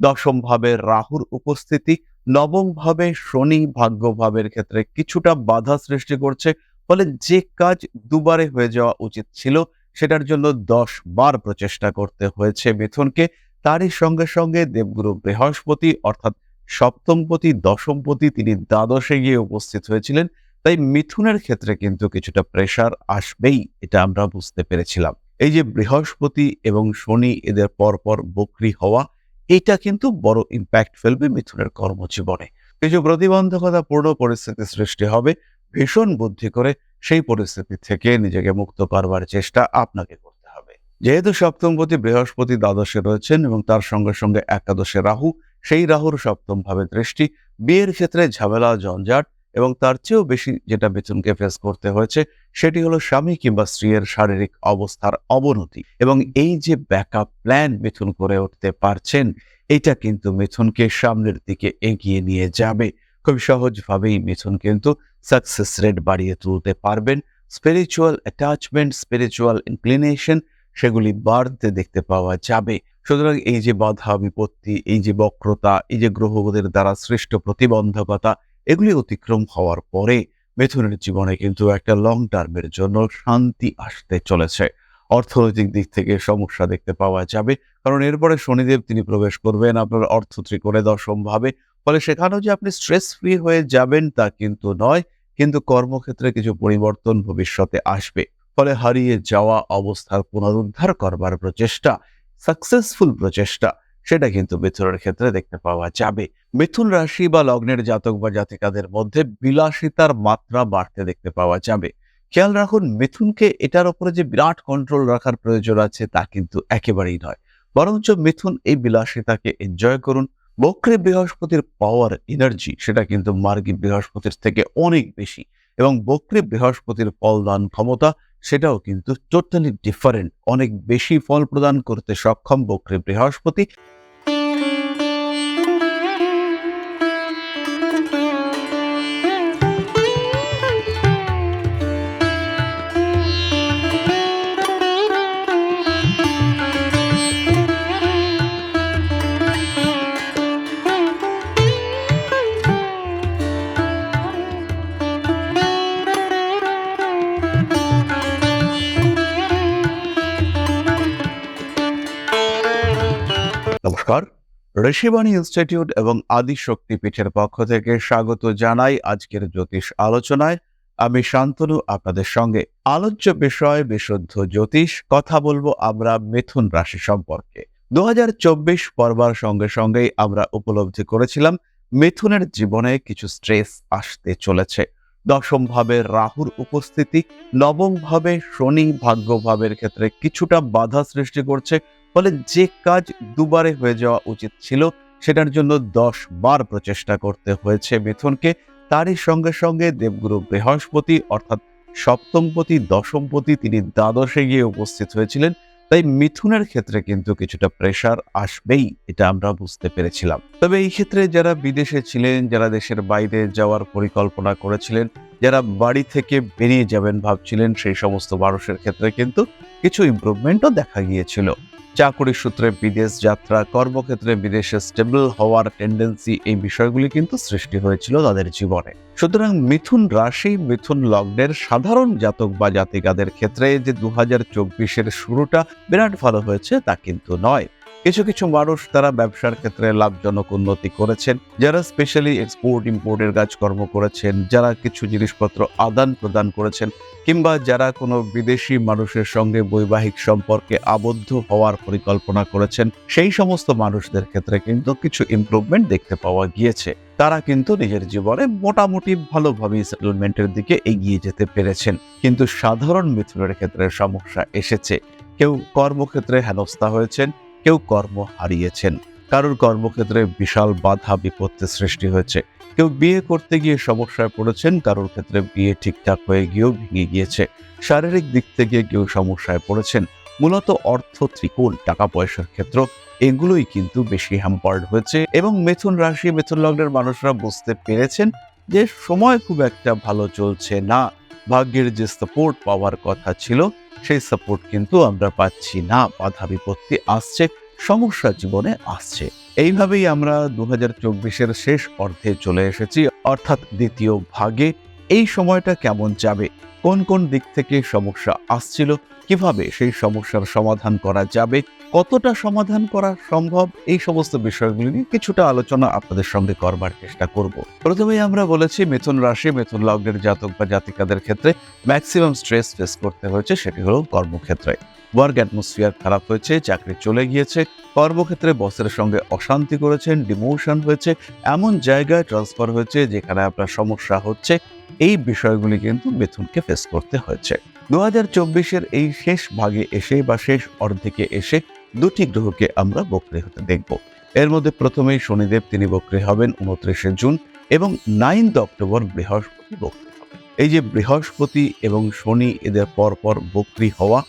দশম ভাবে রাহুর উপস্থিতি নবম ভাবে শনি ভাগ্য ভাবের ক্ষেত্রে কিছুটা বাধা সৃষ্টি করছে, ফলে যে কাজ দুবারে হয়ে যাওয়া উচিত ছিল, সেটার জন্য দশ বার প্রচেষ্টা করতে হয়েছে মিথুনকে। তারই সঙ্গে সঙ্গে দেবগুরু বৃহস্পতি অর্থাৎ সপ্তমপতি, দশমপতি তিনি দ্বাদশে গিয়ে উপস্থিত হয়েছিলেন, তাই মিথুনের ক্ষেত্রে কিন্তু কিছুটা প্রেসার আসবেই, এটা আমরা বুঝতে পেরেছিলাম। এই যে বৃহস্পতি এবং শনি এদের পরপর বকরি হওয়া এটা কিন্তু বড় ইম্প্যাক্ট ফেলবে মিথুনের কর্মজীবনে। কিছু প্রতিবন্ধকতা পূর্ণ পরিস্থিতি সৃষ্টি হবে, ভীষণ বুদ্ধি করে সেই পরিস্থিতি থেকে নিজেকে মুক্ত করবার চেষ্টা আপনাকে করতে হবে। যেহেতু সপ্তমপতি বৃহস্পতি দ্বাদশে রয়েছেন এবং তার সঙ্গে সঙ্গে একাদশে রাহু, সেই রাহুর সপ্তম ভাবে দৃষ্টি। বিয়ের ক্ষেত্রে ঝামেলা জঞ্জাট এবং তার চেয়েও বেশি যেটা মিথুনকে ফেস করতে হয়েছে, সেটি হলো স্বামী কিংবা স্ত্রীর শারীরিক অবস্থার অবনতি। এবং এই যে ব্যাকআপ প্ল্যান মিথুন করে উঠতে পারছেন, এটা কিন্তু মিথুনকে সামনের দিকে এগিয়ে নিয়ে যাবে। খুব সহজভাবেই মিথুন কিন্তু সাকসেস রেট বাড়িয়ে তুলতে পারবেন। স্পিরিচুয়াল অ্যাটাচমেন্ট স্পিরিচুয়াল ইনক্লিনেশন সেগুলি বাড়তে দেখতে পাওয়া যাবে। সুতরাং এই যে বাধা বিপত্তি, এই যে বক্রতা, এই যে গ্রহগতির দ্বারা সৃষ্ট প্রতিবন্ধকতা এগুলি অতিক্রম হওয়ার পরে মিথুনের জীবনে কিন্তু একটা লং টার্মের জন্য শান্তি আসতে চলেছে। অর্থনৈতিক দিক থেকে সমস্যা দেখতে পাওয়া যাবে, কারণ এরপরে শনিদেব তিনি প্রবেশ করবেন আপনার অর্থ ত্রিকোণে দশম ভাবে ফলে সেখানেও যে আপনি স্ট্রেস ফ্রি হয়ে যাবেন তা কিন্তু নয়, কিন্তু কর্মক্ষেত্রে কিছু পরিবর্তন ভবিষ্যতে আসবে। ফলে হারিয়ে যাওয়া অবস্থার পুনরুদ্ধার করবার প্রচেষ্টা সাকসেসফুল প্রচেষ্টা সেটা কিন্তু মিথুনের ক্ষেত্রে দেখতে পাওয়া যাবে। মিথুন রাশি বা লগ্নের জাতক বা জাতিকাদের মধ্যে বিলাসিতার মাত্রা বাড়তে দেখতে পাওয়া যাবে। খেয়াল রাখুন, মিথুনকে এটার উপরে যে বিরাট কন্ট্রোল রাখার প্রয়োজন আছে, তা কিন্তু একেবারেই নয়। বরঞ্চ মিথুন এই বিলাসিতাকে এনজয় করুন। বক্রে বৃহস্পতির পাওয়ার এনার্জি সেটা কিন্তু মার্গী বৃহস্পতির থেকে অনেক বেশি। এবং বক্রে বৃহস্পতির ফলদান ক্ষমতা সেটাও কিন্তু টোটালি ডিফারেন্ট অনেক বেশি ফল প্রদান করতে সক্ষম বক্রে বৃহস্পতি নমস্কার। ঋষিবাণী ইনস্টিটিউট এবং আদি শক্তি পীঠের পক্ষ থেকে স্বাগত জানাই আজকের জ্যোতিষ আলোচনায়। আমি শান্তনু, আপনাদের সঙ্গে। আলোচ্য বিষয়, বিশুদ্ধ জ্যোতিষ, কথা বলব আমরা মিথুন রাশি সম্পর্কে। দু হাজার চব্বিশ পর্বার সঙ্গে সঙ্গেই আমরা উপলব্ধি করেছিলাম, মিথুনের জীবনে কিছু স্ট্রেস আসতে চলেছে। দশম ভাবে রাহুর উপস্থিতি, নবম ভাবে শনি ভাগ্য ভাবের ক্ষেত্রে কিছুটা বাধা সৃষ্টি করছে ফলে যে কাজ দুবারে হয়ে যাওয়া উচিত ছিল, সেটার জন্য দশ বার প্রচেষ্টা করতে হয়েছে মিথুনকে। তারই সঙ্গে সঙ্গে দেবগুরু বৃহস্পতি অর্থাৎ সপ্তমপতি, দশমপতি তিনি দ্বাদশে গিয়ে উপস্থিত হয়েছিলেন। তাই মিথুনের ক্ষেত্রে কিন্তু কিছুটা প্রেসার আসবেই, এটা আমরা বুঝতে পেরেছিলাম। তবে এই ক্ষেত্রে যারা বিদেশে ছিলেন, যারা দেশের বাইরে যাওয়ার পরিকল্পনা করেছিলেন যারা বাড়ি থেকে বেরিয়ে যাবেন ভাবছিলেন সেই সমস্ত মানুষের ক্ষেত্রে কিন্তু কিছু ইমপ্রুভমেন্টও দেখা গিয়েছিল। চাকরি সূত্রে বিদেশ যাত্রা, কর্মক্ষেত্রে বিদেশে স্টেবল হওয়ার টেন্ডেন্সি এই বিষয়গুলি কিন্তু সৃষ্টি হয়েছিল তাদের জীবনে। সুতরাং মিথুন রাশি, মিথুন লগ্নের সাধারণ জাতক বা জাতিকাদের ক্ষেত্রে যে দু হাজার শুরুটা বিরাট ভালো হয়েছে তা কিন্তু নয়। কিছু কিছু মানুষ তারা ব্যবসার ক্ষেত্রে লাভজনক উন্নতি করেছেন, যারা স্পেশালি এক্সপোর্ট ইম্পোর্টের কাজকর্ম করেছেন, যারা কিছু জিনিসপত্র আদান প্রদান করেছেন, কিংবা যারা কোনো বিদেশি মানুষের সঙ্গে বৈবাহিক সম্পর্কে আবদ্ধ হওয়ার পরিকল্পনা করেছেন, সেই সমস্ত মানুষদের ক্ষেত্রে কিন্তু কিছু ইমপ্রুভমেন্ট দেখতে পাওয়া গিয়েছে। তারা কিন্তু নিজের জীবনে মোটামুটি ভালোভাবেই সেটেলমেন্টের দিকে এগিয়ে যেতে পেরেছেন। কিন্তু সাধারণ মিথুনের ক্ষেত্রে সমস্যা এসেছে। কেউ কর্মক্ষেত্রে হেনস্থা হয়েছেন কেউ কর্ম হারিয়েছেন। কারোর কর্মক্ষেত্রে বিশাল বাধা বিপত্তি সৃষ্টি হয়েছে। কেউ বিয়ে করতে গিয়ে সমস্যায় পড়েছেন, কারোর ক্ষেত্রে বিয়ে ঠিকঠাক হয়ে গিয়েও ভেঙে গিয়েছে। শারীরিক দিক থেকে কেউ সমস্যায় পড়েছেন। মূলত অর্থ, ত্রিকোণ টাকা পয়সার ক্ষেত্র, এগুলোই কিন্তু বেশি হ্যাম্পার্ড হয়েছে এবং মিথুন রাশি, মিথুন লগ্নের মানুষরা বুঝতে পেরেছেন যে সময় খুব একটা ভালো চলছে না। ভাগ্যের যে সাপোর্ট পাওয়ার কথা ছিল সেই সাপোর্ট কিন্তু আমরা পাচ্ছি না, বাধা বিপত্তি আসছে, সমস্যা জীবনে আসছে। এইভাবেই আমরা দু হাজার চব্বিশের শেষ অর্ধে চলে এসেছি, অর্থাৎ দ্বিতীয় ভাগে। এই সময়টা কেমন যাবে? কোন কোন দিক থেকে সমস্যা আসছিল? কীভাবে সেই সমস্যার সমাধান করা যাবে? কতটা সমাধান করা সম্ভব? এই সমস্ত বিষয়গুলি নিয়ে কিছুটা আলোচনা আপনাদের সঙ্গে করবার চেষ্টা করব। প্রথমেই আমরা বলেছি, মিথুন রাশি, মিথুন লগ্নের জাতক বা জাতিকাদের ক্ষেত্রে ম্যাক্সিমাম স্ট্রেস ফেস করতে হয়েছে, সেটি হল কর্মক্ষেত্রে। ওয়ার্ক অ্যাটমসফিয়ার খারাপ হয়েছে, চাকরি চলে গিয়েছে, কর্মক্ষেত্রে বসের সঙ্গে অশান্তি করেছেন, ডিমোশন হয়েছে, এমন জায়গায় ট্রান্সফার হয়েছে যেখানে আপনার সমস্যা হচ্ছে। এই বিষয়গুলি কিন্তু মিথুনকে ফেস করতে হয়েছে। দু হাজার চব্বিশের এই শেষ ভাগে এসে বা শেষ অর্ধেকে এসে দুটি গ্রহকে আমরা বক্রি হতে দেখব। এর মধ্যে প্রথমেই শনিদেব, তিনি বক্রি হবেন উনত্রিশে জুন এবং নাইন্থ অক্টোবর বৃহস্পতি বক্রি এই যে বৃহস্পতি এবং শনি এদের পরপর বক্রি হওয়া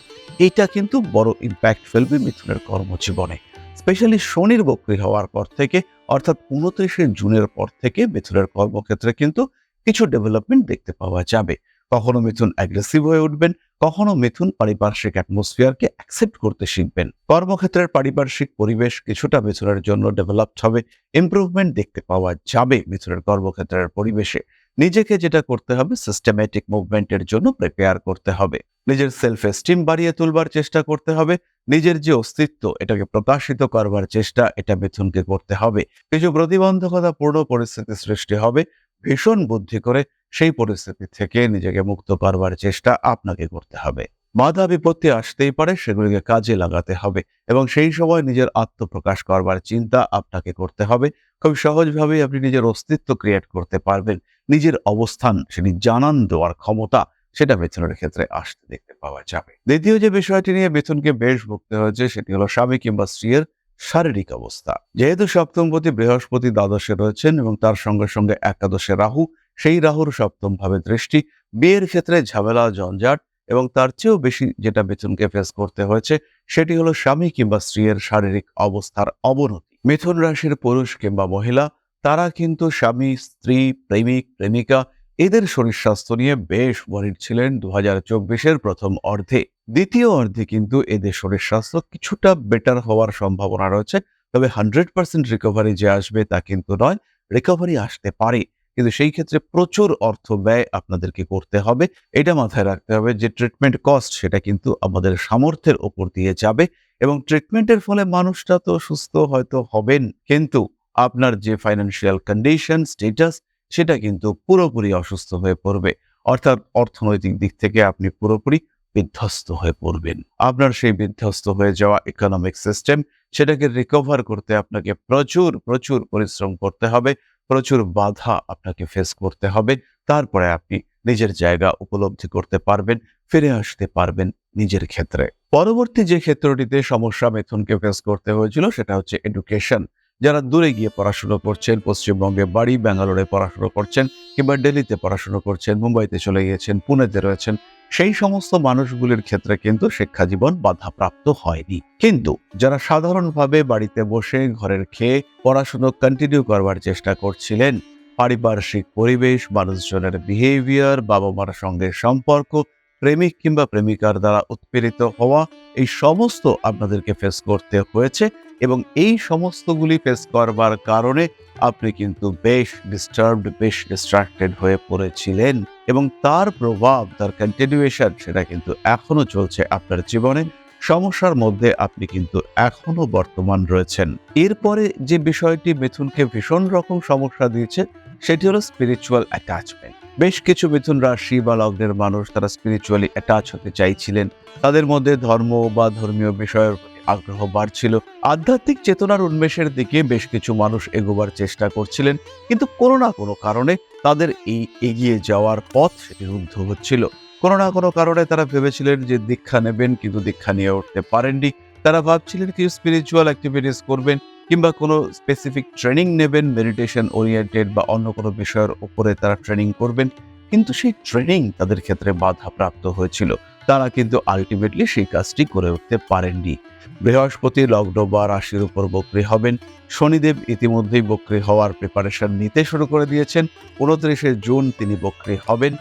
এটা কিন্তু বড় ইম্প্যাক্ট ফেলবে মিথুনের কর্মজীবনে স্পেশালি শনির বক্রি হওয়ার পর থেকে, অর্থাৎ উনত্রিশে জুনের পর থেকে মিথুনের কর্মক্ষেত্রে কিন্তু কিছু ডেভেলপমেন্ট দেখতে পাওয়া যাবে। কখনো মিথুন অ্যাগ্রেসিভ হয়ে উঠবেন, কখনো মিথুন পারিপার্শ্বিক অ্যাটমসফিয়ারকে অ্যাকসেপ্ট করতে শিখবেন। কর্মক্ষেত্রের পারিপার্শ্বিক পরিবেশ কিছুটা মিথুনের জন্য ডেভেলপড হবে ইমপ্রুভমেন্ট দেখতে পাওয়া যাবে মিথুনের কর্মক্ষেত্রের পরিবেশে। নিজেকে যেটা করতে হবে সিস্টেমেটিক মুভমেন্টের জন্য প্রিপেয়ার করতে হবে। নিজের সেলফ এস্টিম বাড়িয়ে তুলবার চেষ্টা করতে হবে। নিজের যে অস্তিত্ব, এটাকে প্রকাশিত করবার চেষ্টা, এটা মিথুনকে করতে হবে। কিছু প্রতিবন্ধকতা পূর্ণ পরিস্থিতি সৃষ্টি হবে। ভীষণ বুদ্ধি করে সেই পরিস্থিতি থেকে নিজেকে মুক্ত করবার চেষ্টা আপনাকে করতে হবে। বাধা বিপত্তি আসতেই পারে, সেগুলিকে কাজে লাগাতে হবে এবং সেই সময় নিজের আত্মপ্রকাশ করবার চিন্তা আপনাকে করতে হবে। খুব সহজভাবেই আপনি নিজের অস্তিত্ব ক্রিয়েট করতে পারবেন। নিজের অবস্থান, সেটি জানান, দেওয়ার ক্ষমতা, সেটা বেতনের ক্ষেত্রে আসতে দেখতে পাওয়া যাবে। দ্বিতীয় যে বিষয়টি নিয়ে বেতনকে বেশ ভুগতে হয়েছে, সেটি হলো স্বামী কিংবা স্ত্রীর শারীরিক অবস্থা। যেহেতু সপ্তমপতি বৃহস্পতি দ্বাদশে রয়েছেন এবং তার সঙ্গে সঙ্গে একাদশে রাহু, সেই রাহুর সপ্তম ভাবে দৃষ্টি। বিয়ের ক্ষেত্রে ঝামেলা জঞ্জাট এবং তার চেয়েও বেশি যেটা মিথুনকে ফেস করতে হয়েছে, সেটি হলো স্বামী কিংবা স্ত্রীর শারীরিক অবস্থার অবনতি। মিথুন রাশির পুরুষ কিংবা মহিলা, তারা কিন্তু স্বামী, স্ত্রী, প্রেমিক, প্রেমিকা, এদের শরীর স্বাস্থ্য নিয়ে বেশ ওয়ারিড ছিলেন দু হাজার চব্বিশের প্রথম অর্ধে। দ্বিতীয় অর্ধে কিন্তু এদের শরীর স্বাস্থ্য কিছুটা বেটার হওয়ার সম্ভাবনা রয়েছে, তবে হান্ড্রেড পার্সেন্ট রিকভারি যে আসবে তা কিন্তু নয় রিকভারি আসতে পারে। কিন্তু সেই ক্ষেত্রে প্রচুর অর্থ ব্যয় আপনাদেরকে করতে হবে। এটা মাথায় রাখতে হবে যে ট্রিটমেন্ট কস্ট সেটা কিন্তু আমাদের সামর্থ্যের ওপর দিয়ে যাবে এবং ট্রিটমেন্টের ফলে মানুষটা তো সুস্থ হয়তো হবেন, কিন্তু আপনার যে ফাইন্যান্সিয়াল কন্ডিশন স্টেটাস সেটা কিন্তু পুরোপুরি অসুস্থ হয়ে পড়বে। অর্থাৎ অর্থনৈতিক দিক থেকে আপনি পুরোপুরি বিধ্বস্ত হয়ে পড়বেন। আপনার সেই বিধ্বস্ত হয়ে যাওয়া ইকোনমিক সিস্টেম সেটাকে রিকভার করতে আপনাকে প্রচুর প্রচুর পরিশ্রম করতে হবে। প্রচুর বাধা আপনাকে ফেস করতে হবে। তারপরে আপনি নিজের জায়গা উপলব্ধি করতে পারবেন, ফিরে আসতে পারবেন নিজের ক্ষেত্রে। পরবর্তী যে ক্ষেত্রটিতে সমস্যা মেথুনকে ফেস করতে হয়েছিল সেটা হচ্ছে এডুকেশন যারা দূরে গিয়ে পড়াশুনো করছেন, পশ্চিমবঙ্গে বাড়ি, ব্যাঙ্গালোরে পড়াশুনো করছেন কিংবা দিল্লিতে পড়াশুনো করছেন, মুম্বাইতে চলে গিয়েছেন, পুনেতে রয়েছেন সেই সমস্ত মানুষগুলির ক্ষেত্রে কিন্তু শিক্ষা জীবন বাধাপ্রাপ্ত হয়নি। কিন্তু যারা সাধারণভাবে বাড়িতে বসে ঘরের খেয়ে পড়াশুনো কন্টিনিউ করবার চেষ্টা করছিলেন, পারিপার্শ্বিক পরিবেশ, মানুষজনের বিহেভিয়ার বাবা মার সঙ্গে সম্পর্ক, প্রেমিক কিংবা প্রেমিকার দ্বারা উৎপীড়িত হওয়া, এই সমস্ত আপনাদেরকে ফেস করতে হয়েছে এবং এই সমস্তগুলি ফেস করবার কারণে আপনি কিন্তু বেশ ডিস্টার্বড বেশ ডিস্ট্রাক্টেড হয়ে পড়েছিলেন এবং তার প্রভাব, তার কন্টিনিউয়েশন সেটা কিন্তু এখনও চলছে আপনার জীবনে। সমস্যার মধ্যে আপনি কিন্তু এখনও বর্তমান রয়েছেন। এরপরে যে বিষয়টি মিথুনকে ভীষণ রকম সমস্যা দিয়েছে, সেটি হলো স্পিরিচুয়াল অ্যাটাচমেন্ট বেশ কিছু মিথুন রাশি বা লগ্নের মানুষ তারা স্পিরিচুয়ালি অ্যাটাচ হতে চাইছিলেন। তাদের মধ্যে ধর্ম বা ধর্মীয় বিষয়ের আগ্রহ বাড়ছিল। আধ্যাত্মিক চেতনার উন্মেষের দিকে বেশ কিছু মানুষ এগোবার চেষ্টা করছিলেন, কিন্তু কোনো না কোনো কারণে তাদের এই এগিয়ে যাওয়ার পথ সেটি রুদ্ধ হচ্ছিল। কোনো না কোনো কারণে তারা ভেবেছিলেন যে দীক্ষা নেবেন, কিন্তু দীক্ষা নিয়ে উঠতে পারেননি। তারা ভাবছিলেন কিছু স্পিরিচুয়াল অ্যাক্টিভিটিস করবেন, কিংবা কোনো স্পেসিফিক ট্রেনিং নেবেন মেডিটেশন ওরিয়েন্টেড বা অন্য কোনো বিষয়ের উপরে তারা ট্রেনিং করবেন। কিন্তু সেই ট্রেনিং তাদের ক্ষেত্রে বাধাপ্রাপ্ত হয়েছিল। তারা কিন্তু আলটিমেটলি সেই কাজটি করে উঠতে পারেননি। বৃহস্পতি লগ্ন বা রাশির উপর বক্রি হবেন। শনিদেব ইতিমধ্যেই বক্রি হওয়ার প্রিপারেশন নিতে শুরু করে দিয়েছেন। উনত্রিশে জুন তিনি বক্রি হবেন।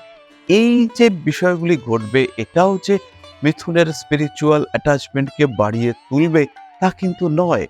এই যে বিষয়গুলি ঘটবে, এটাও যে মিথুনের স্পিরিচুয়াল অ্যাটাচমেন্টকে বাড়িয়ে তুলবে, তা কিন্তু নয়।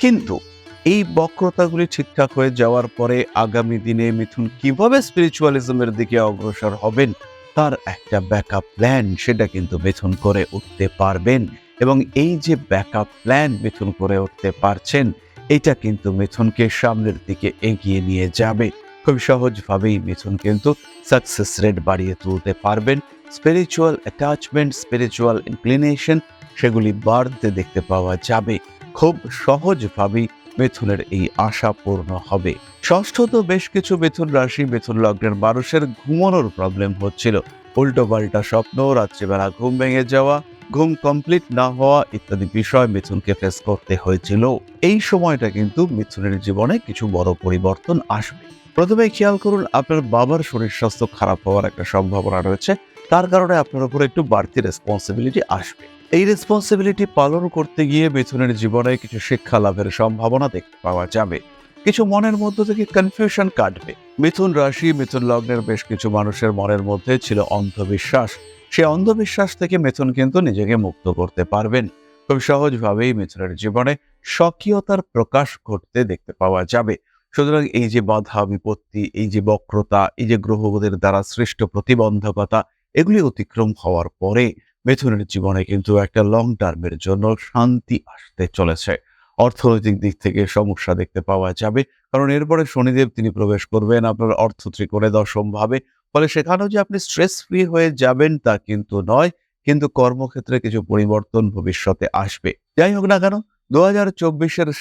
কিন্তু এই বক্রতাগুলি ঠিকঠাক হয়ে যাওয়ার পরে আগামী দিনে মিথুন কীভাবে স্পিরিচুয়ালিজমের দিকে অগ্রসর হবেন, তার একটা ব্যাকআপ প্ল্যান সেটা কিন্তু মিথুন করে উঠতে পারবেন। এবং এই যে ব্যাকআপ প্ল্যান মিথুন করে উঠতে পারছেন, এটা কিন্তু মিথুনকে সামনের দিকে এগিয়ে নিয়ে যাবে। খুব সহজভাবেই মিথুন কিন্তু সাকসেস রেট বাড়িয়ে তুলতে পারবেন। স্পিরিচুয়াল অ্যাটাচমেন্ট স্পিরিচুয়াল ইনক্লিনেশন সেগুলি বাড়তে দেখতে পাওয়া যাবে। খুব সহজভাবেই মিথুনের এই আশা পূর্ণ হবে। ষষ্ঠত বেশ কিছু মিথুন রাশি, মিথুন লগ্নের মানুষের ঘুমানোর প্রবলেম হচ্ছিল। উল্টো পাল্টা স্বপ্ন, রাত্রিবেলা ঘুম ভেঙে যাওয়া ঘুম কমপ্লিট না হওয়া ইত্যাদি বিষয় মিথুনকে ফেস করতে হয়েছিল। এই সময়টা কিন্তু মিথুনের জীবনে কিছু বড় পরিবর্তন আসবে। প্রথমে খেয়াল করুন, আপনার বাবার শরীর স্বাস্থ্য খারাপ হওয়ার একটা সম্ভাবনা রয়েছে। তার কারণে আপনার উপর একটু বাড়তি রেসপন্সিবিলিটি আসবে। এই রেসপন্সিবিলিটি পালন করতে গিয়ে মিথুনের জীবনে কিছু শিক্ষা লাভের সম্ভাবনা দেখতে পাওয়া যাবে। কিছু মনের মধ্য থেকে কনফিউশন কাটবে। মিথুন রাশি, মিথুন লগ্নের বেশ কিছু মানুষের মনের মধ্যে ছিল অন্ধবিশ্বাস। সে অন্ধবিশ্বাস থেকে মিথুন কিন্তু নিজেকে মুক্ত করতে পারবেন। খুব সহজভাবেই মিথুনের জীবনে স্বকীয়তার প্রকাশ ঘটতে দেখতে পাওয়া যাবে। সুতরাং এই যে বাধা, বিপত্তি, এই যে বক্রতা, এই যে গ্রহবোধের দ্বারা সৃষ্ট প্রতিবন্ধকতা, এগুলি অতিক্রম হওয়ার পরে মিথুনের জীবনে কিন্তু একটা লং টার্মের জন্য শান্তি আসতে চলেছে। অর্থনৈতিক দিক থেকে সমস্যা দেখতে পাওয়া যাবে। কারণ এরপরে শনিদেব তিনি প্রবেশ করবেন, আপনার অর্থ ত্রিকোণে দশম ভাবে ফলে সেখানেও যে আপনি স্ট্রেস ফ্রি হয়ে যাবেন তা কিন্তু নয়, কিন্তু কর্মক্ষেত্রে কিছু পরিবর্তন ভবিষ্যতে আসবে। যাই হোক না কেন দু হাজার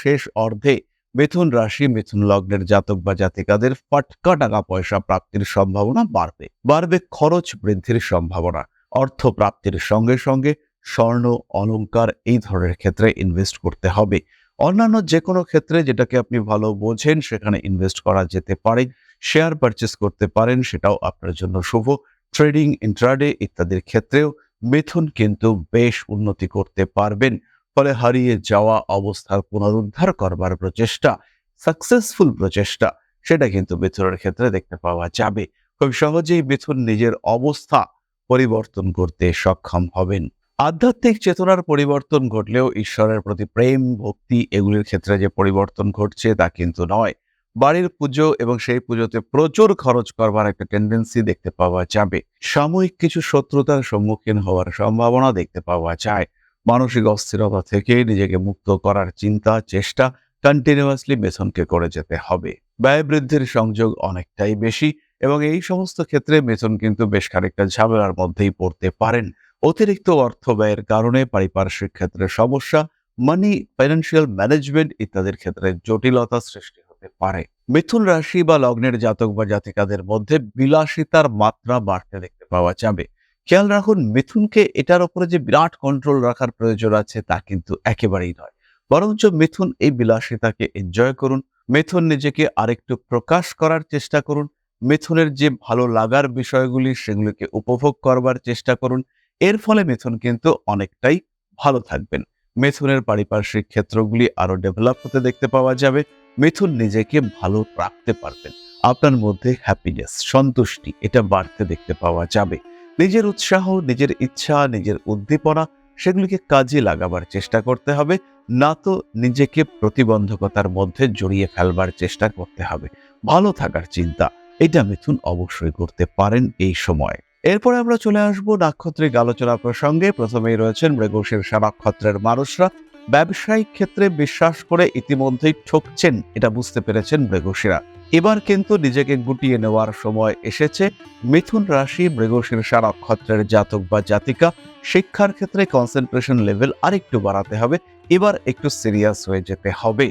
শেষ অর্ধে মিথুন রাশি, মিথুন লগ্নের জাতক বা জাতিকাদের ফাটকা টাকা পয়সা প্রাপ্তির সম্ভাবনা বাড়বে। বাড়বে খরচ বৃদ্ধির সম্ভাবনা, অর্থ প্রাপ্তির সঙ্গে সঙ্গে স্বর্ণ, অলংকার এই ধরনের ক্ষেত্রে ইনভেস্ট করতে হবে। অন্যান্য যে কোনো ক্ষেত্রে যেটাকে আপনি ভালো বোঝেন সেখানে ইনভেস্ট করা যেতে পারে। শেয়ার পারচেস করতে পারেন, সেটাও আপনার জন্য শুভ। ট্রেডিং ইন্ট্রাডে ইত্যাদির ক্ষেত্রেও মিথুন কিন্তু বেশ উন্নতি করতে পারবেন। ফলে হারিয়ে যাওয়া অবস্থার পুনরুদ্ধার করবার প্রচেষ্টা সাকসেসফুল প্রচেষ্টা, সেটা কিন্তু মিথুনের ক্ষেত্রে দেখতে পাওয়া যাবে। খুব সহজেই মিথুন নিজের অবস্থা পরিবর্তন করতে সক্ষম হবেন। আধ্যাত্মিক চেতনার পরিবর্তন ঘটলেও ঈশ্বরের প্রতি প্রেম, ভক্তি এগুলির ক্ষেত্রে যে পরিবর্তন ঘটছে তা কিন্তু নয়। বাড়ির পুজো এবং সেই পুজোতে প্রচুর খরচ করবার একটা টেন্ডেন্সি দেখতে পাওয়া যাবে। সাময়িক কিছু শত্রুতার সম্মুখীন হওয়ার সম্ভাবনা দেখতে পাওয়া যায়। মানসিক অস্থিরতা থেকে নিজেকে মুক্ত করার চিন্তা, চেষ্টা কন্টিনিউয়াসলি মেথনকে করে যেতে হবে। ব্যয় বৃদ্ধির সংযোগ অনেকটাই বেশি এবং এই সমস্ত ক্ষেত্রে মেথন কিন্তু বেশ খানিকটা ঝামেলার মধ্যেই পড়তে পারেন। অতিরিক্ত অর্থ ব্যয়ের কারণে পারিপার্শ্বিক ক্ষেত্রে সমস্যা মানি ফাইন্যান্সিয়াল ম্যানেজমেন্ট ইত্যাদির ক্ষেত্রে জটিলতা সৃষ্টি হতে পারে। মিথুন রাশি বা লগ্নের জাতক বা জাতিকাদের মধ্যে বিলাসিতার মাত্রা বাড়তে দেখতে পাওয়া যাবে। খেয়াল রাখুন, মিথুনকে এটার উপরে যে বিরাট কন্ট্রোল রাখার প্রয়োজন আছে তা কিন্তু একেবারেই নয়। বরঞ্চ মিথুন এই বিলাসিতাকে এনজয় করুন। মিথুন নিজেকে আরেকটু প্রকাশ করার চেষ্টা করুন। মিথুনের যে ভালো লাগার বিষয়গুলি সেগুলিকে উপভোগ করবার চেষ্টা করুন। এর ফলে মিথুন কিন্তু অনেকটাই ভালো থাকবেন। মিথুনের পারিপার্শ্বিক ক্ষেত্রগুলি আরও ডেভেলপ হতে দেখতে পাওয়া যাবে। মিথুন নিজেকে ভালো রাখতে পারবেন। আপনার মধ্যে হ্যাপিনেস সন্তুষ্টি, এটা বাড়তে দেখতে পাওয়া যাবে। নিজের উৎসাহ, নিজের ইচ্ছা, নিজের উদ্দীপনা, সেগুলিকে কাজে লাগাবার চেষ্টা করতে হবে। না তো নিজেকে প্রতিবন্ধকতার মধ্যে জড়িয়ে ফেলবার চেষ্টা করতে হবে। ভালো থাকার চিন্তা, এটা মিথুন অবশ্যই করতে পারেন এই সময়। এরপরে আমরা চলে আসব নাক্ষত্রিক আলোচনা প্রসঙ্গে। প্রথমেই রয়েছেন মৃগশীর্ষা নক্ষত্রের মানুষরা। ব্যবসায়িক ক্ষেত্রে বিশ্বাস করে ইতিমধ্যেই ঠকছেন, এটা বুঝতে পেরেছেন মৃগশিরা। এবার কিন্তু নিজেকে গুটিয়ে নেওয়ার সময় এসেছে। মিথুন রাশি মৃগশীর্ষা নক্ষত্রের জাতক বা জাতিকা, শিক্ষার ক্ষেত্রে কনসেন্ট্রেশন লেভেল আরেকটু বাড়াতে হবে, এবার একটু সিরিয়াস হয়ে যেতে হবে।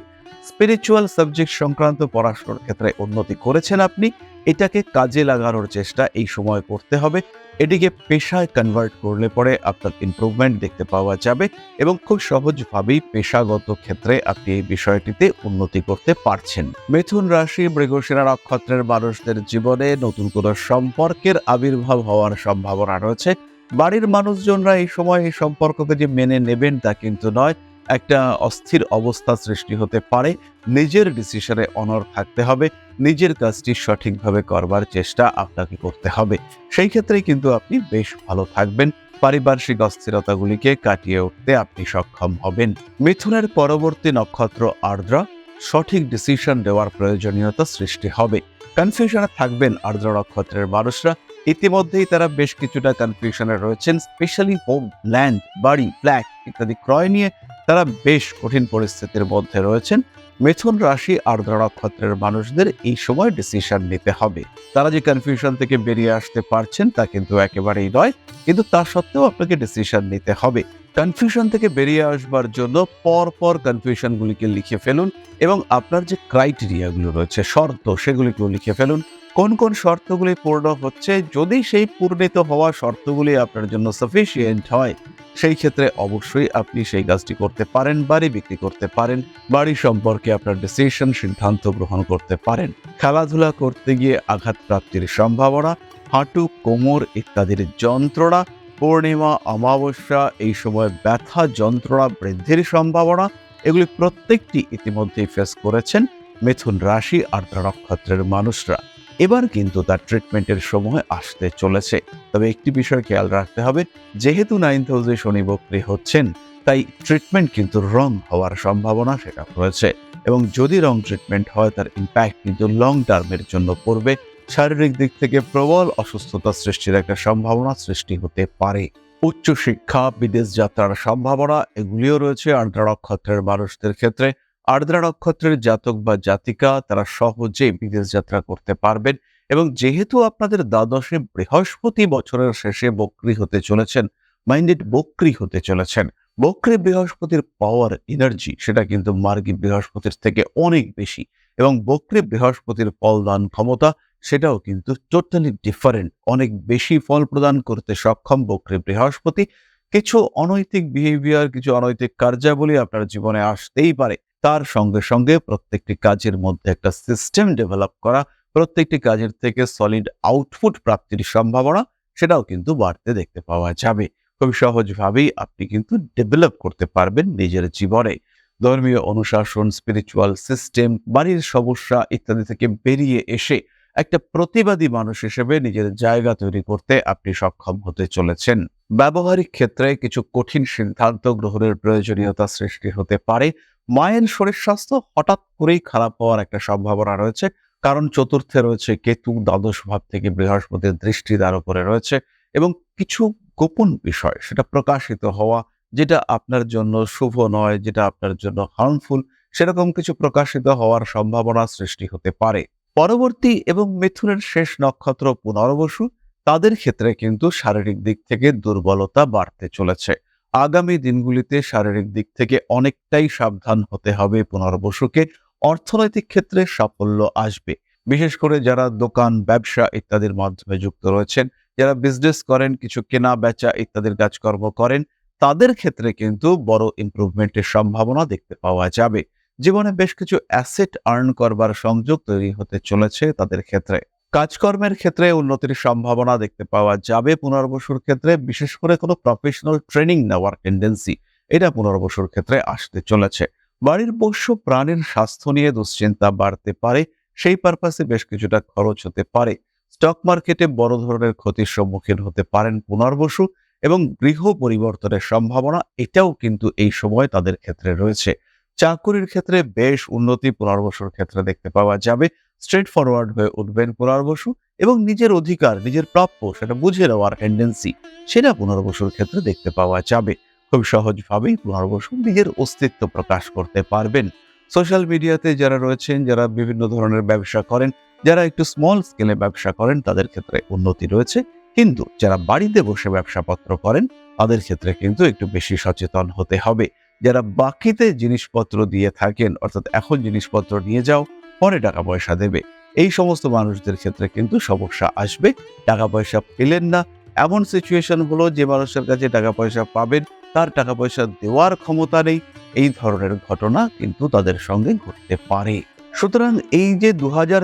স্পিরিচুয়াল সাবজেক্ট সংক্রান্ত পড়াশোনার ক্ষেত্রে উন্নতি করেছেন আপনি, এটাকে কাজে লাগানোর চেষ্টা এই সময় করতে হবে। এটিকে পেশায় কনভার্ট করলে পরে আপনার ইমপ্রুভমেন্ট দেখতে পাওয়া যাবে এবং খুব সহজভাবেই পেশাগত ক্ষেত্রে আপনি এই বিষয়টিতে উন্নতি করতে পারছেন। মিথুন রাশি মৃগশিরা নক্ষত্রের মানুষদের জীবনে নতুন কোনো সম্পর্কের আবির্ভাব হওয়ার সম্ভাবনা রয়েছে। বাড়ির মানুষজনরা এই সময় এই সম্পর্ককে যে মেনে নেবেন তা কিন্তু নয়। একটা অস্থির অবস্থা সৃষ্টি হতে পারে। নিজের ডিসিশনে অনর থাকতে হবে। নিজের কাজটি সঠিকভাবে করবার চেষ্টা আপনাকে করতে হবে। সেই ক্ষেত্রে কিন্তু আপনি বেশ ভালো থাকবেন। পারিপার্শ্বিক অস্থিরতাগুলিকে কাটিয়ে উঠতে আপনি সক্ষম হবেন। মিথুনের পরবর্তী নক্ষত্র আর্দ্রা সঠিক ডিসিশন দেওয়ার প্রয়োজনীয়তা সৃষ্টি হবে। কনফিউশনে থাকবেন আর্দ্র নক্ষত্রের মানুষরা। ইতিমধ্যেই তারা বেশ কিছুটা কনফিউশনে রয়েছেন। স্পেশালি হোম ল্যান্ড বাড়ি ফ্ল্যাট ইত্যাদি ক্রয় নিয়ে তারা বেশ কঠিন পরিস্থিতির মধ্যে রয়েছেন। মিথুন রাশি আর্দ্র নক্ষত্রের মানুষদের এই সময় ডিসিশন নিতে হবে। তারা যে কনফিউশন থেকে বেরিয়ে আসতে পারছেন তা কিন্তু একেবারেই নয়। কিন্তু তা সত্ত্বেও আপনাকে ডিসিশন নিতে হবে। কনফিউশন থেকে বেরিয়ে আসবার জন্য পর পর কনফিউশনগুলিকে লিখে ফেলুন এবং আপনার যে ক্রাইটেরিয়াগুলো রয়েছে, শর্ত, সেগুলিকেও লিখে ফেলুন। কোন কোন শর্তগুলি পূর্ণ হচ্ছে? যদি সেই পূর্ণিত হওয়া শর্তগুলি আপনার জন্য সাফিসিয়েন্ট হয়, সেই ক্ষেত্রে অবশ্যই আপনি সেই কাজটি করতে পারেন, বাড়ি বিক্রি করতে পারেন, বাড়ি সম্পর্কে আপনার ডিসিশন সিদ্ধান্ত গ্রহণ করতে পারেন। খেলাধুলা করতে গিয়ে আঘাত প্রাপ্তির সম্ভাবনা, হাঁটু, কোমর ইত্যাদির যন্ত্রণা, পূর্ণিমা, অমাবস্যা, এই সময় ব্যথা, যন্ত্রণা বৃদ্ধির সম্ভাবনা, এগুলি প্রত্যেকটি ইতিমধ্যেই ফেস করেছেন মিথুন রাশি, আর্দ্র নক্ষত্রের মানুষরা। এবার কিন্তু তার ট্রিটমেন্টের সময় আসতে চলেছে। তবে একটি বিষয় খেয়াল রাখতে হবে, যেহেতু নাইন হাউসে শনি বক্রী হচ্ছেন, তাই ট্রিটমেন্ট কিন্তু রং হওয়ার সম্ভাবনা সেটা রয়েছে। এবং যদি রং ট্রিটমেন্ট হয়, তার ইম্প্যাক্ট কিন্তু লং টার্মের জন্য পড়বে। শারীরিক দিক থেকে প্রবল অসুস্থতা সৃষ্টির একটা সম্ভাবনা সৃষ্টি হতে পারে। উচ্চ শিক্ষা বিদেশ যাত্রার সম্ভাবনা, এগুলিও রয়েছে। আর্দ্রা নক্ষত্রের মানুষদের ক্ষেত্রে আর্দ্রা নক্ষত্রের জাতক বা জাতিকা তারা সহজে বিদেশ যাত্রা করতে পারবেন এবং যেহেতু আপনাদের দ্বাদশে বৃহস্পতি বছরের শেষে বক্রি হতে চলেছেন মাইন্ডেড বক্রি হতে চলেছেন, বক্রি বৃহস্পতির পাওয়ার এনার্জি সেটা কিন্তু মার্গী বৃহস্পতির থেকে অনেক বেশি এবং বক্রি বৃহস্পতির ফলদান ক্ষমতা সেটাও কিন্তু টোটালি ডিফারেন্ট অনেক বেশি ফল প্রদান করতে সক্ষম বক্রি বৃহস্পতি। কিছু অনৈতিক বিহেভিয়ার কিছু অনৈতিক কার্যাবলী আপনার জীবনে আসতেই পারে। তার সঙ্গে সঙ্গে প্রত্যেকটি কাজের মধ্যে একটা সিস্টেম ডেভেলপ করা, প্রত্যেকটি কাজের থেকে সলিড আউটপুট প্রাপ্তির সম্ভাবনা, সেটাও কিন্তু বাড়তে দেখতে পাওয়া যাবে। খুব সহজভাবেই আপনি কিন্তু ডেভেলপ করতে পারবেন নিজের জীবনে। ধর্মীয় অনুশাসন স্পিরিচুয়াল সিস্টেম বাড়ির সমস্যা ইত্যাদি থেকে বেরিয়ে এসে একটা প্রতিবাদী মানুষ হিসেবে নিজের জায়গা তৈরি করতে আপনি সক্ষম হতে চলেছেন। ব্যবহারিক ক্ষেত্রে কিছু কঠিন সিদ্ধান্ত গ্রহণের প্রয়োজনীয়তা সৃষ্টি হতে পারে। মায়ের শরীর স্বাস্থ্য হঠাৎ করেই খারাপ হওয়ার একটা সম্ভাবনা রয়েছে। কারণ চতুর্থে রয়েছে কেতু, দ্বাদশ ভাব থেকে বৃহস্পতির দৃষ্টি তার উপরে রয়েছে এবং কিছু গোপন বিষয় সেটা প্রকাশিত হওয়া, যেটা আপনার জন্য শুভ নয়, যেটা আপনার জন্য হার্মফুল সেরকম কিছু প্রকাশিত হওয়ার সম্ভাবনা সৃষ্টি হতে পারে। পরবর্তী এবং মিথুনের শেষ নক্ষত্র পুনর্বসু, তাদের ক্ষেত্রে কিন্তু শারীরিক দিক থেকে দুর্বলতা বাড়তে চলেছে। আগামী দিনগুলিতে শারীরিক দিক থেকে অনেকটাই সাবধান হতে হবে। পুনর্বসুকে অর্থনৈতিক ক্ষেত্রে সাফল্য আসবে। বিশেষ করে যারা দোকান, ব্যবসা ইত্যাদির মাধ্যমে যুক্ত রয়েছেন, যারা বিজনেস করেন, কিছু কেনা, বেচা ইত্যাদির কাজকর্ম করেন, তাদের ক্ষেত্রে কিন্তু বড় ইমপ্রুভমেন্টের সম্ভাবনা দেখতে পাওয়া যাবে। জীবনে বেশ কিছু অ্যাসেট আর্ন করবার সংযোগ তৈরি হতে চলেছে তাদের ক্ষেত্রে। কাজকর্মের ক্ষেত্রে উন্নতির সম্ভাবনা দেখতে পাওয়া যাবে। পুনর্বসুর ক্ষেত্রে বিশেষ করে কোনো প্রফেশনাল ট্রেনিং নেওয়ার টেন্ডেন্সি এটা পুনর্বসুর ক্ষেত্রে আসতে চলেছে। বাড়ির পোষ্য প্রাণীর স্বাস্থ্য নিয়ে দুশ্চিন্তা বাড়তে পারে, সেই পারপাসে বেশ কিছুটা খরচ হতে পারে। স্টক মার্কেটে বড় ধরনের ক্ষতির সম্মুখীন হতে পারেন পুনর্বসু এবং গৃহ পরিবর্তনের সম্ভাবনা এটাও কিন্তু এই সময় তাদের ক্ষেত্রে রয়েছে। চাকুরির ক্ষেত্রে বেশ উন্নতি পুনর্বসুর ক্ষেত্রে দেখতে পাওয়া যাবে। স্ট্রেট ফরওয়ার্ড হয়ে উঠবেন পুনর্বসু এবং নিজের অধিকার, নিজের প্রাপ্য সেটা বুঝে নেওয়ার টেন্ডেন্সি সেটা পুনর্বসুর ক্ষেত্রে দেখতে পাওয়া যাবে। খুব সহজভাবেই পুনর্বসু নিজের অস্তিত্ব প্রকাশ করতে পারবেন। সোশ্যাল মিডিয়াতে যারা রয়েছেন, যারা বিভিন্ন ধরনের ব্যবসা করেন, যারা একটু স্মল স্কেলে ব্যবসা করেন, তাদের ক্ষেত্রে উন্নতি রয়েছে। কিন্তু যারা বাড়িতে বসে ব্যবসাপত্র করেন, তাদের ক্ষেত্রে কিন্তু একটু বেশি সচেতন হতে হবে। যারা বাকিতে জিনিসপত্র দিয়ে থাকেন, অর্থাৎ এখন জিনিসপত্র নিয়ে যাও পরে টাকা পয়সা দেবে। এই সমস্ত মানুষদের ক্ষেত্রে কিন্তু সমস্যা আসবে। টাকা পয়সা পেলেন না। এমন সিচুয়েশন হলো যে মানুষের কাছে টাকা পয়সা পাবেন, তার টাকা পয়সা দেওয়ার ক্ষমতা নেই। এই ধরনের ঘটনা কিন্তু তাদের সঙ্গে ঘটতে পারে। সুতরাং এই যে দু হাজার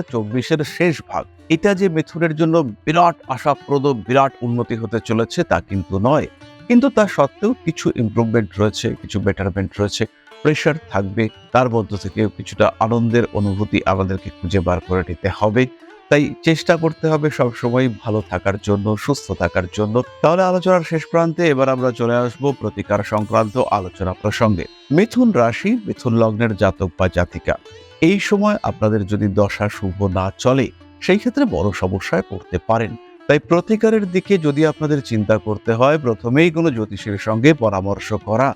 শেষ ভাগ, এটা যে মিথুনের জন্য বিরাট আশাপ্রদ, বিরাট উন্নতি হতে চলেছে তা কিন্তু নয়। কিন্তু তা সত্ত্বেও কিছু ইমপ্রুভমেন্ট রয়েছে, কিছু বেটারমেন্ট রয়েছে। প্রেশার থাকবে, তার মধ্য থেকে কিছুটা আনন্দের অনুভূতি আমাদেরকে খুঁজে বার করে নিতে হবে। তাই চেষ্টা করতে হবে সবসময় ভালো থাকার জন্য, সুস্থ থাকার জন্য। তাহলে আলোচনার শেষ প্রান্তে এবার আমরা চলে আসব প্রতিকার সংক্রান্ত আলোচনা প্রসঙ্গে। মিথুন রাশি, মিথুন লগ্নের জাতক বা জাতিকা। এই সময় আপনাদের যদি দশা শুভ না চলে, সেই ক্ষেত্রে বড় সমস্যায় পড়তে পারেন। তাই প্রতিকারের দিকে যদি আপনাদের চিন্তা করতে হয়, প্রথমেই কোনো জ্যোতিষীর সঙ্গে পরামর্শ করা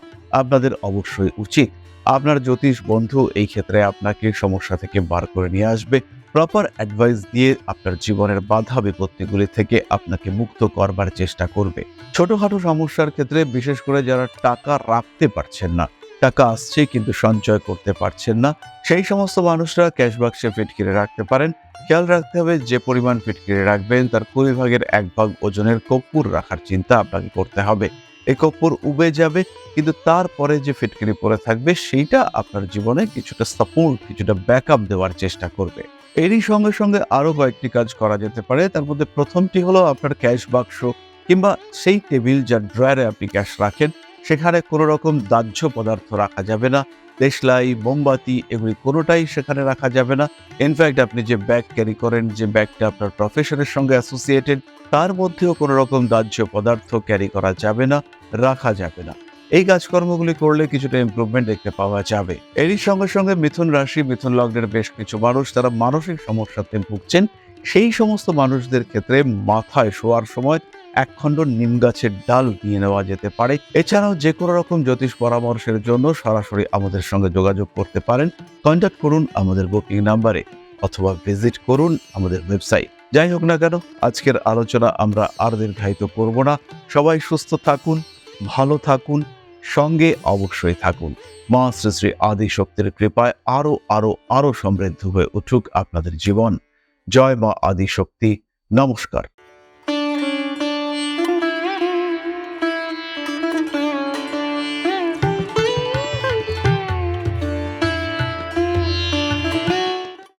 আপনাদের অবশ্যই উচিত। আপনার জ্যোতিষ বন্ধু এই ক্ষেত্রে আপনাকে সমস্যা থেকে বার করে নিয়ে আসবে। প্রপার অ্যাডভাইস দিয়ে আপনার জীবনের বাধা বিপত্তিগুলি থেকে আপনাকে মুক্ত করবার চেষ্টা করবে। ছোটখাটো সমস্যার ক্ষেত্রে বিশেষ করে যারা টাকা রাখতে পারছেন না, টাকা আসছে কিন্তু সঞ্চয় করতে পারছেন না, সেই সমস্ত মানুষরা ক্যাশ বাক্সে ফিটকিরে রাখতে পারেন। খেয়াল রাখতে হবে যে পরিমাণ ফিটকিরে রাখবেন, তার কুড়ি ভাগের এক ভাগ ওজনের কর্পূর রাখার চিন্তা আপনাকে করতে হবে। এই কর্পূর উবে যাবে, কিন্তু তারপরে যে ফিটকিরি পরে থাকবে, সেইটা আপনার জীবনে কিছুটা সাপোর্ট, কিছুটা ব্যাকআপ দেওয়ার চেষ্টা করবে। এরই সঙ্গে সঙ্গে আরও কয়েকটি কাজ করা যেতে পারে। তার মধ্যে প্রথমটি হলো আপনার ক্যাশ বাক্স কিংবা সেই টেবিল যার ড্রয়ারে আপনি ক্যাশ রাখেন। সেখানে কোনো রকম দাহ্য পদার্থ রাখা যাবে না। দেশলাই, মোমবাতি এগুলি কোনোটাই সেখানে রাখা যাবে না। ইনফ্যাক্ট আপনি যে ব্যাগ ক্যারি করেন, যে ব্যাগটা আপনার প্রফেশনের সঙ্গে অ্যাসোসিয়েটেড তার মধ্যেও কোনো রকম দাহ্য পদার্থ ক্যারি করা যাবে না, রাখা যাবে না। এই কাজকর্মগুলি করলে কিছুটা ইমপ্রুভমেন্ট দেখতে পাওয়া যাবে। এরই সঙ্গে সঙ্গে মিথুন রাশি, মিথুন লগ্নের বেশ কিছু মানুষ তারা মানসিক সমস্যাতে ভুগছেন। সেই সমস্ত মানুষদের ক্ষেত্রে মাথায় শোয়ার সময় একখণ্ড নিম গাছের ডাল নিয়ে নেওয়া যেতে পারে। এছাড়াও যে কোনো রকম জ্যোতিষ পরামর্শের জন্য সরাসরি আমাদের সঙ্গে যোগাযোগ করতে পারেন। কন্ট্যাক্ট করুন আমাদের বুকিং নাম্বারে অথবা ভিজিট করুন আমাদের ওয়েবসাইট। যাই হোক না কেন, আজকের আলোচনা আমরা আর দীর্ঘায়িত করব না। সবাই সুস্থ থাকুন, ভালো থাকুন, সঙ্গে অবশ্যই থাকুন। মা শ্রী শ্রী আদি শক্তির কৃপায় আরও আরও আরও সমৃদ্ধ হয়ে উঠুক আপনাদের জীবন। জয় মা আদি শক্তি নমস্কার।